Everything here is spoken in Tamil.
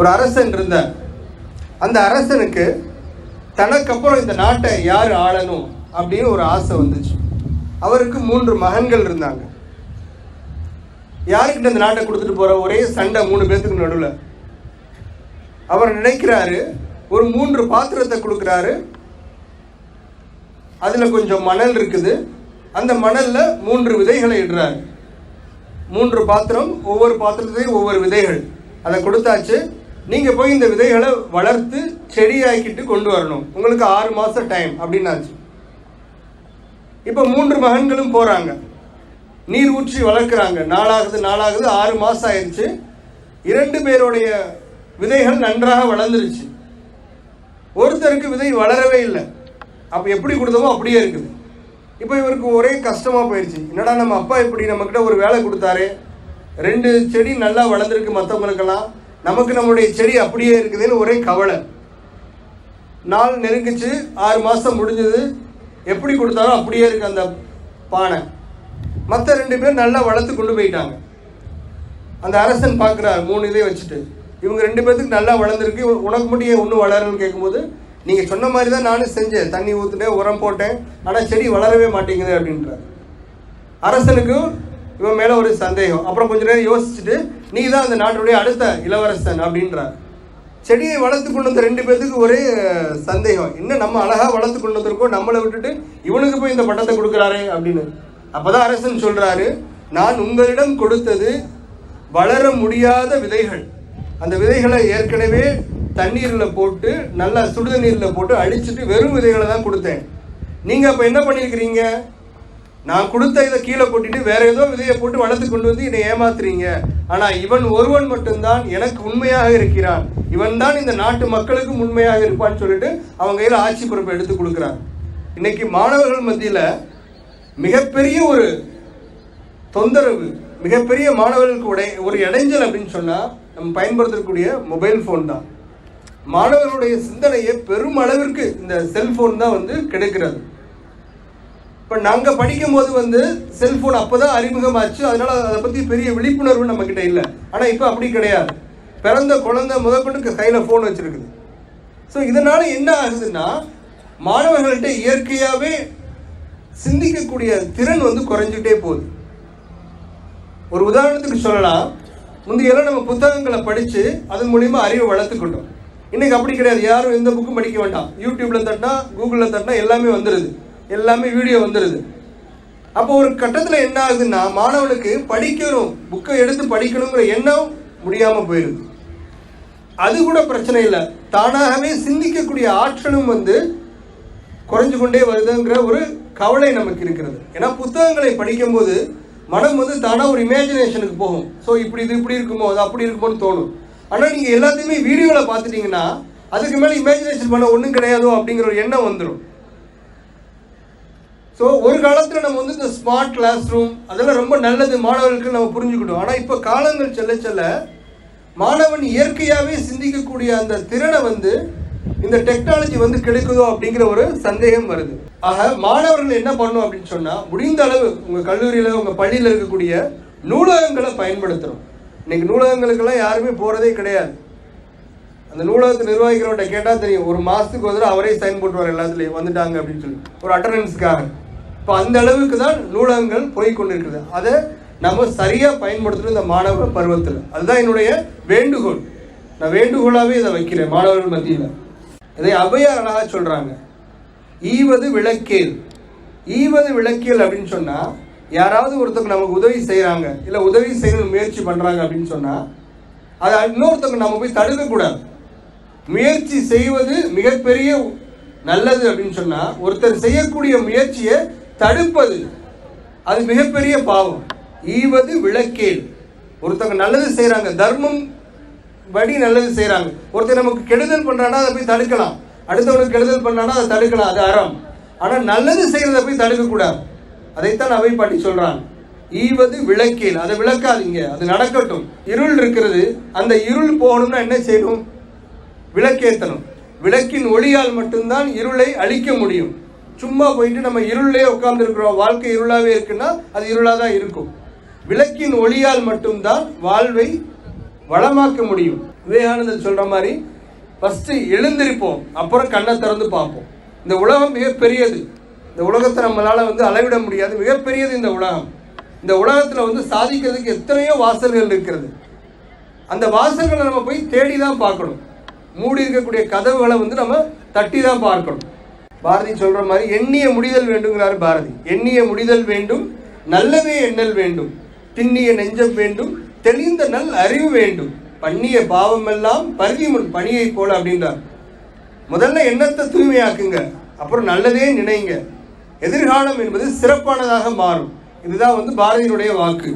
ஒரு அரசன் இருந்தார் அந்த அரசனுக்கு தனக்கு அப்புறம் இந்த நாட்டை யார் ஆளணும் அப்படின்னு ஒரு ஆசை வந்துச்சு. அவருக்கு மூன்று மகன்கள் இருந்தாங்க. யாருக்கிட்ட இந்த நாட்டை கொடுத்துட்டு போற? ஒரே சண்டை மூணு பேர்த்துக்கு நடுவில். அவர் நினைக்கிறாரு ஒரு மூன்று பாத்திரத்தை கொடுக்குறாரு. அதில் கொஞ்சம் மணல் இருக்குது. அந்த மணலில் மூன்று விதைகளை இடுறாரு. மூன்று பாத்திரம் ஒவ்வொரு பாத்திரத்தையும் ஒவ்வொரு விதைகள். அதை கொடுத்தாச்சு. நீங்கள் போய் இந்த விதைகளை வளர்த்து செடியாக்கிட்டு கொண்டு வரணும். உங்களுக்கு ஆறு மாதம் டைம் அப்படின்னாச்சு. இப்போ மூன்று மகன்களும் போகிறாங்க நீர் ஊற்றி வளர்க்குறாங்க. நாளாகுது நாளாகுது ஆறு மாதம் ஆயிடுச்சு இரண்டு பேருடைய விதைகள் நன்றாக வளர்ந்துருச்சு. ஒருத்தருக்கு விதை வளரவே இல்லை. அப்போ எப்படி கொடுத்தோமோ அப்படியே இருக்குது. இப்போ இவருக்கு ஒரே கஷ்டமாக போயிடுச்சு என்னடா நம்ம அப்பா இப்படி நம்மக்கிட்ட ஒரு வேலை கொடுத்தாரு. ரெண்டு செடி நல்லா வளர்ந்துருக்கு மற்றவங்களுக்கெல்லாம் நமக்கு நம்மளுடைய செடி அப்படியே இருக்குதுன்னு ஒரே கவலை. நாள் நெருங்கிச்சு ஆறு மாதம் முடிஞ்சது. எப்படி கொடுத்தாலும் அப்படியே இருக்கு அந்த பானை. மற்ற ரெண்டு பேரும் நல்லா வளர்த்து கொண்டு போயிட்டாங்க. அந்த அரசன் பார்க்குறாரு மூணு இதை வச்சுட்டு. இவங்க ரெண்டு பேர்த்துக்கு நல்லா வளர்ந்துருக்கு. உனக்கு மட்டும் ஏன் ஒன்றும் வளரணும்னு கேட்கும்போது நீங்கள் சொன்ன மாதிரி தான் நானும் செஞ்சேன். தண்ணி ஊற்றுனேன் உரம் போட்டேன். ஆனால் செடி வளரவே மாட்டேங்குது அப்படின்றார். அரசனுக்கும் இவன் மேலே ஒரு சந்தேகம். அப்புறம் கொஞ்ச நேரம் யோசிச்சுட்டு நீ தான் அந்த நாட்டுடைய அடுத்த இளவரசன் அப்படின்றார். செடியை வளர்த்து கொண்டு வந்த ரெண்டு பேர்த்துக்கு ஒரே சந்தேகம். இன்னும் நம்ம அழகாக வளர்த்து கொண்டு வந்திருக்கோம் நம்மளை விட்டுட்டு இவனுக்கு போய் இந்த பட்டத்தை கொடுக்குறாரே அப்படின்னு. அப்போதான் அரசன் சொல்கிறாரு நான் உங்களிடம் கொடுத்தது வளர முடியாத விதைகள். அந்த விதைகளை ஏற்கனவே தண்ணீரில் போட்டு நல்லா சுடுதண்ணீரில் போட்டு அடிச்சுட்டு வெறும் விதைகளை தான் கொடுத்தேன். நீங்கள் அப்போ என்ன பண்ணியிருக்கிறீங்க? நான் கொடுத்த இதை கீழே கொட்டிட்டு வேற ஏதோ விதையை போட்டு வளர்த்து கொண்டு வந்து என்னை ஏமாத்துறீங்க. ஆனா இவன் ஒருவன் மட்டும்தான் எனக்கு உண்மையாக இருக்கிறான். இவன் தான் இந்த நாட்டு மக்களுக்கும் உண்மையாக இருப்பான்னு சொல்லிட்டு அவங்க கையில் ஆட்சி பொறுப்பை எடுத்து கொடுக்குறான். இன்னைக்கு மாணவர்கள் மத்தியில மிகப்பெரிய ஒரு தொந்தரவு மிகப்பெரிய மாணவர்களுக்கு உடை ஒரு இடைஞ்சல் அப்படின்னு சொன்னா நம்ம பயன்படுத்தக்கூடிய மொபைல் ஃபோன் தான். மாணவர்களுடைய சிந்தனையை பெரும் அளவிற்கு இந்த செல்போன் தான் வந்து கிடைக்கிறது. இப்போ நாங்கள் படிக்கும்போது வந்து செல்ஃபோன் அப்போ தான் அறிமுகமாச்சு அதனால் அதை பற்றி பெரிய விழிப்புணர்வு நம்மக்கிட்ட இல்லை. ஆனால் இப்போ அப்படி கிடையாது. பிறந்த குழந்தை முதற்கொண்டு கையில் ஃபோன் வச்சுருக்குது. ஸோ இதனால் என்ன ஆகுதுன்னா மாணவர்கள்ட்ட இயற்கையாகவே சிந்திக்கக்கூடிய திறன் வந்து குறைஞ்சிட்டே போகுது. ஒரு உதாரணத்துக்கு சொல்லலாம். முந்தையெல்லாம் நம்ம புத்தகங்களை படித்து அதன் மூலிமா அறிவை வளர்த்துக்கிட்டோம். இன்றைக்கி அப்படி கிடையாது. யாரும் எந்த புக்கும் படிக்க வேண்டாம். யூடியூப்பில் தட்டினா கூகுளில் தட்டினா எல்லாமே வந்துடுது எல்லாமே வீடியோ வந்துடுது அப்போ ஒரு கட்டத்தில் என்ன ஆகுதுன்னா மாணவனுக்கு படிக்கணும் புக்கை எடுத்து படிக்கணுங்கிற எண்ணம் முடியாமல் போயிடுது அது கூட பிரச்சனை இல்லை. தானாகவே சிந்திக்கக்கூடிய ஆற்றலும் வந்து குறைஞ்சு கொண்டே வருதுங்கிற ஒரு கவலை நமக்கு இருக்கிறது. ஏன்னா புத்தகங்களை படிக்கும்போது மனம் வந்து தானாக ஒரு இமேஜினேஷனுக்கு போகும். ஸோ இப்படி இது இப்படி இருக்குமோ அது அப்படி இருக்குமோன்னு தோணும். ஆனால் நீங்கள் எல்லாத்தையுமே வீடியோவில் பார்த்துட்டிங்கன்னா அதுக்கு மேலே இமேஜினேஷன் பண்ண ஒன்றும் கிடையாதோ அப்படிங்கிற ஒரு எண்ணம் வந்துடும் ஸோ ஒரு காலத்தில் நம்ம வந்து இந்த ஸ்மார்ட் கிளாஸ் ரூம் அதெல்லாம் ரொம்ப நல்லது மாணவர்களுக்கு நம்ம புரிஞ்சுக்கிட்டோம். ஆனால் இப்போ காலங்கள் செல்ல செல்ல மாணவன் இயற்கையாகவே சிந்திக்கக்கூடிய அந்த திறனை வந்து இந்த டெக்னாலஜி வந்து கிடைக்குதோ அப்படிங்கிற ஒரு சந்தேகம் வருது. ஆக மாணவர்கள் என்ன பண்ணும் அப்படின்னு சொன்னால் முடிந்த அளவு உங்கள் கல்லூரியில் உங்கள் பள்ளியில் இருக்கக்கூடிய நூலகங்களை பயன்படுத்துகிறோம் இன்னைக்கு நூலகங்களுக்கெல்லாம் யாருமே போகிறதே கிடையாது. அந்த நூலகத்தை நிர்வகிக்கிறவன்ட்ட கேட்டால் தெரியும் ஒரு மாதத்துக்கு ஒரு தடவை அவரே சைன் போட்டுருவார் எல்லாத்துலேயும் வந்துட்டாங்க அப்படின்னு சொல்லி. ஒரு அட்டண்டன்ஸ்க்காக இப்போ அந்த அளவுக்கு தான் நூலகங்கள் போய் கொண்டிருக்கிறது. அதை நம்ம சரியாக பயன்படுத்தணும் இந்த மாணவ பருவத்தில். அதுதான் என்னுடைய வேண்டுகோள். நான் வேண்டுகோளாகவே இதை வைக்கிறேன் மாணவர்கள் மத்தியில். இதை அவையார் அழகாக சொல்கிறாங்க ஈவது விளக்கேல். ஈவது விளக்கேல் அப்படின்னு சொன்னால் யாராவது ஒருத்தவங்க நமக்கு உதவி செய்கிறாங்க இல்லை உதவி செய்யணும்னு முயற்சி பண்ணுறாங்க அப்படின்னு சொன்னால் அதை இன்னொருத்தவங்க நம்ம போய் தடுக்கக்கூடாது. முயற்சி செய்வது மிகப்பெரிய நல்லது அப்படின்னு சொன்னால் ஒருத்தர் செய்யக்கூடிய முயற்சியை தடுப்பது. அது மிகப்பெரிய பாவம். ஈவது விளக்கேல். ஒருத்தவங்க நல்லது செய்கிறாங்க தர்மம் படி நல்லது செய்கிறாங்க ஒருத்தர் நமக்கு கெடுதல் பண்ணுறான்னா அதை போய் தடுக்கலாம். அடுத்தவனுக்கு கெடுதல் பண்ணானா அதை தடுக்கலாம் அது அறம். ஆனால் நல்லது செய்கிறத போய் தடுக்கக்கூடாது. அதைத்தான் அவை பாட்டி சொல்கிறாங்க ஈவது விளக்கேல். அதை விளக்காதீங்க அது நடக்கட்டும். இருள் இருக்கிறது. அந்த இருள் போகணும்னா என்ன செய்யணும்? விளக்கேற்றணும் விளக்கின் ஒளியால் மட்டும்தான் இருளை அழிக்க முடியும். சும்மா போயிட்டு நம்ம இருளிலே உட்கார்ந்து இருக்கிறோம் வாழ்க்கை இருளாவே இருக்குன்னா அது இருளாக தான் இருக்கும். விளக்கின் ஒளியால் மட்டும்தான் வாழ்வை வளமாக்க முடியும். விவேகானந்தர் சொல்ற மாதிரி ஃபர்ஸ்ட் எழுந்திருப்போம் அப்புறம் கண்ணை திறந்து பார்ப்போம். இந்த உலகம் மிகப்பெரியது. இந்த உலகத்தை நம்மளால் வந்து அளவிட முடியாது. மிகப்பெரியது இந்த உலகம். இந்த உலகத்தில் வந்து சாதிக்கிறதுக்கு எத்தனையோ வாசல்கள் இருக்கிறது. அந்த வாசல்களை நம்ம போய் தேடி தான் பார்க்கணும். மூடி இருக்கக்கூடிய கதவுகளை வந்து நம்ம தட்டி தான் பார்க்கணும். பாரதி சொல்ற மாதிரி எண்ணிய முடிதல் வேண்டுங்கிறாரு பாரதி. எண்ணிய முடிதல் வேண்டும் நல்லவே எண்ணல் வேண்டும் திண்ணிய நெஞ்சம் வேண்டும் தெளிந்த நல் அறிவு வேண்டும். பண்ணிய பாவமெல்லாம் பருதி முன் பணியை போல அப்படின்றார். முதல்ல எண்ணத்தை தூய்மையாக்குங்க அப்புறம் நல்லதே நினைங்க. எதிர்காலம் என்பது சிறப்பானதாக மாறும். இதுதான் வந்து பாரதியினுடைய வாக்கு.